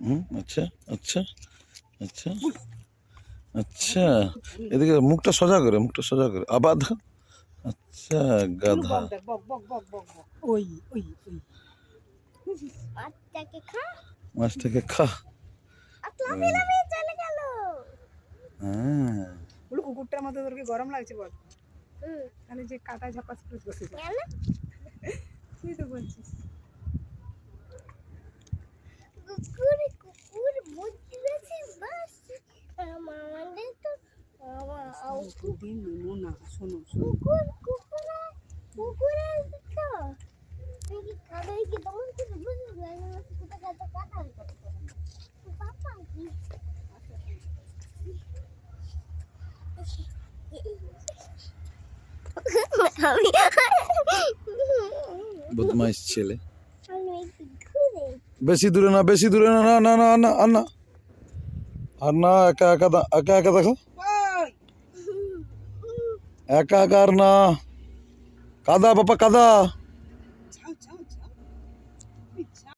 হুম আচ্ছা আচ্ছা আচ্ছা আচ্ছা। এদিকে মুখটা সোজা করে মুখটা সোজা করে। ধর। আচ্ছা গাধা। মাছটাকে খা। হ্যাঁ। কুকুরটার মতো গরম লাগছে বল? তাহলে যে কাটা ঝাপাস করে বসেছে তুই তো বলছিস। হয়ে যাবে পাপা কি? আমি বদমাইশ ছেলে। বেশি দূরে না বেশি দূরে না না না না না আর না একা একা একা একা দেখো। ওই একা একা আর না কাদা বাবা কাদা